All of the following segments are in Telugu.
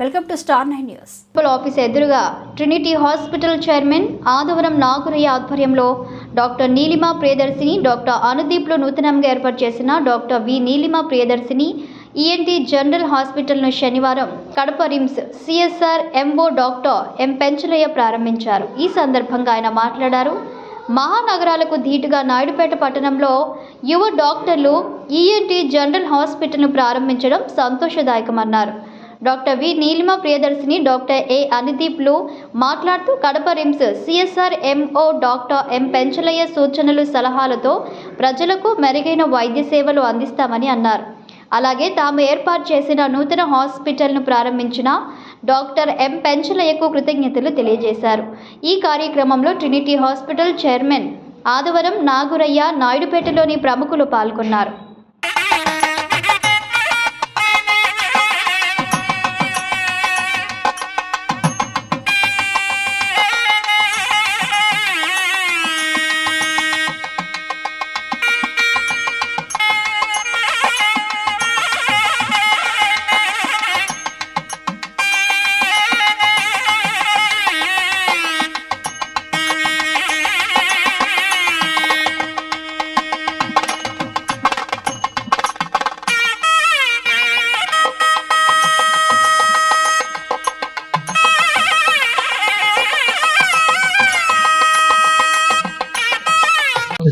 Welcome to star nine news. Municipal office ఎదురుగా Trinity hospital chairman Adavaram Nagurayya ఆధ్వర్యంలో డాక్టర్ నీలిమ ప్రియదర్శిని డాక్టర్ అనుదీప్లు నూతనంగా ఏర్పాటు చేసిన doctor V Neelima Priyadarshini ENT general హాస్పిటల్ను శనివారం Kadapa RIMS CSR MO doctor M Penchalayya ప్రారంభించారు. ఈ సందర్భంగా ఆయన మాట్లాడారు. మహానగరాలకు ధీటుగా నాయుడుపేట పట్టణంలో యువ డాక్టర్లు ఈఎన్టీ జనరల్ హాస్పిటల్ను ప్రారంభించడం సంతోషదాయకమన్నారు. Doctor V. Neelima Priyadarshini doctor A. అనిదీప్లు మాట్లాడుతూ Kadapa RIMS CSR MO doctor M. Penchalayya సూచనలు సలహాలతో ప్రజలకు మెరుగైన వైద్య సేవలు అందిస్తామని అన్నారు. అలాగే తాము ఏర్పాటు చేసిన నూతన హాస్పిటల్ను ప్రారంభించిన డాక్టర్ ఎం. పెంచలయ్యకు కృతజ్ఞతలు తెలియజేశారు. ఈ కార్యక్రమంలో Trinity hospital chairman Adivaram Nagurayya నాయుడుపేటలోని ప్రముఖులు పాల్గొన్నారు.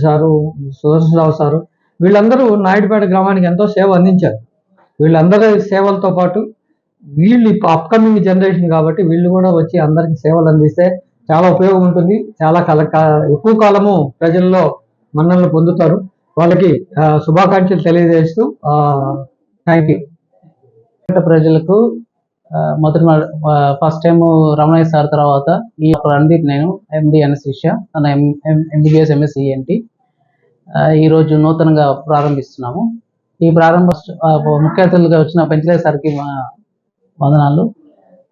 సారు సుదర్శనరావు సారు వీళ్ళందరూ నాయుడుపేట గ్రామానికి ఎంతో సేవ అందించారు. వీళ్ళందరి సేవలతో పాటు వీళ్ళు అప్కమింగ్ జనరేషన్ కాబట్టి వీళ్ళు కూడా వచ్చి అందరికి సేవలు అందిస్తే చాలా ఉపయోగం ఉంటుంది. చాలా కాల ఎక్కువ కాలము ప్రజల్లో మన్ననలు పొందుతారు. వాళ్ళకి శుభాకాంక్షలు తెలియజేస్తూ థ్యాంక్ యూ ప్రజలకు మొదటి ఫస్ట్ టైం రమణయ్య సార్ తర్వాత ఈ రణదీప్ నేను ఎండి అనశిష్య తన ఎంబీబీఎస్ ఎంఎస్సి ఏంటి ఈరోజు నూతనంగా ప్రారంభిస్తున్నాము. ఈ ప్రారంభ ముఖ్య అతిథులుగా వచ్చిన పెంచలే సార్కి మా వందనాలు.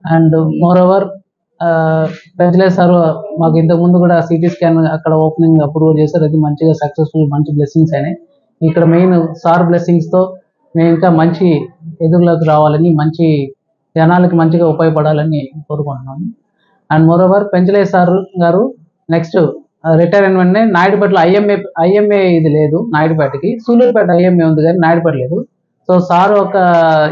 అండ్ మోర్ ఓవర్ పెంచలే సార్ మాకు ఇంతకు ముందు కూడా సిటీ స్కాన్ అక్కడ ఓపెనింగ్ అప్రూవల్ చేశారు. అది మంచిగా సక్సెస్ఫుల్ మంచి బ్లెస్సింగ్స్ అయినాయి. ఇక్కడ మెయిన్ సార్ బ్లెస్సింగ్స్తో మేము ఇంకా మంచి ఎదురులోకి రావాలని మంచి జనాలకి మంచిగా ఉపయోగపడాలని కోరుకుంటున్నాము అండ్ మోరోవర్ పెంచలే సార్ గారు నెక్స్ట్ రిటైర్ అయిన వెంటనే నాయుడుపేటలో ఐఎంఏ ఐఎంఏ ఇది లేదు నాయుడుపేటకి. సూలూరుపేట ఐఎంఏ ఉంది కానీ నాయుడుపేట లేదు. సో సార్ ఒక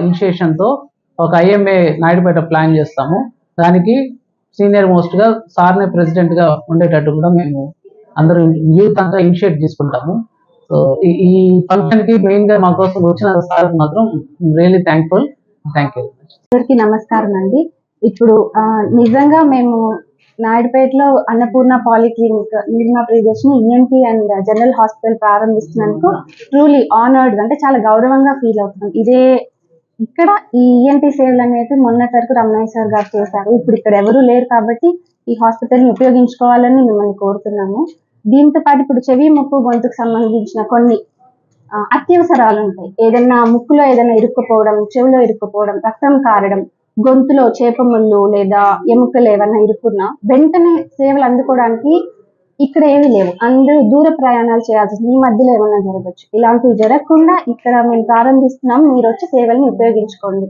ఇనిషియేషన్తో ఒక ఐఎంఏ నాయుడుపేట ప్లాన్ చేస్తాము. దానికి సీనియర్ మోస్ట్గా సార్నే ప్రెసిడెంట్గా ఉండేటట్టు కూడా మేము అందరూ యూత్ అంతా ఇనిషియేట్ తీసుకుంటాము. సో ఈ- ఈ ఫంక్షన్కి మెయిన్గా మా కోసం వచ్చిన సార్ మాత్రం రియలీ థ్యాంక్ఫుల్ థ్యాంక్ యూ అందరికీ నమస్కారం అండి. ఇప్పుడు ఆ, నిజంగా మేము నాయుడుపేటలో Annapurna polyclinic Nirma Priyadarshini ENT and general hospital ప్రారంభిస్తున్నందుకు truly honoured అంటే చాలా గౌరవంగా ఫీల్ అవుతున్నాం. ఇదే ఇక్కడ ఈ ఈఎన్టీ సేవలు అనేది మొన్నటి వరకు రమణేశ్వర్ గారు చేశారు. ఇప్పుడు ఇక్కడ ఎవరూ లేరు కాబట్టి ఈ హాస్పిటల్ని ఉపయోగించుకోవాలని మిమ్మల్ని కోరుతున్నాము. దీంతో పాటు ఇప్పుడు చెవి ముప్పు గొంతుకు సంబంధించిన కొన్ని అత్యవసరాలు ఉంటాయి. ఏదైనా ముక్కులో ఏదైనా ఇరుక్కుపోవడం చెవిలో ఇరుక్కుపోవడం రక్తం కారడం గొంతులో చేపముళ్ళు లేదా ఎముకలు ఏమైనా ఇరుక్కున్నా వెంటనే సేవలు అందుకోవడానికి ఇక్కడ ఏమీ లేవు. అందరూ దూర ప్రయాణాలు చేయాల్సి ఈ మధ్యలో ఏమైనా జరగచ్చు. ఇలాంటివి జరగకుండా ఇక్కడ మేము ప్రారంభిస్తున్నాం. మీరు వచ్చి సేవల్ని ఉపయోగించుకోండి.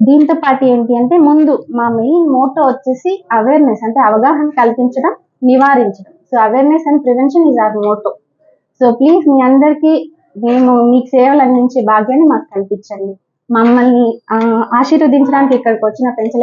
దీంతో పాటు ఏంటి అంటే ముందు మా మెయిన్ మోటో వచ్చేసి అవేర్నెస్ అంటే అవగాహన కల్పించడం నివారించడం. So awareness and prevention is our motto. So please మీ అందరికీ మేము మీకు సేవలు అందించే భాగ్యాన్ని మాకు కల్పించండి. మమ్మల్ని ఆ, ఆశీర్వదించడానికి ఇక్కడికి వచ్చిన పెంచల